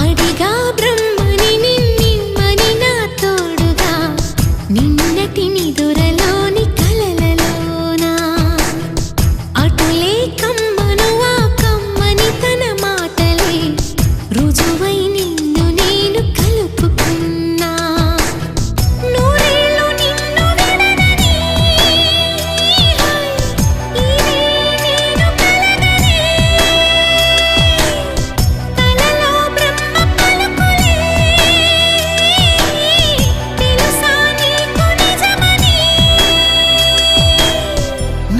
അടികാബ്ര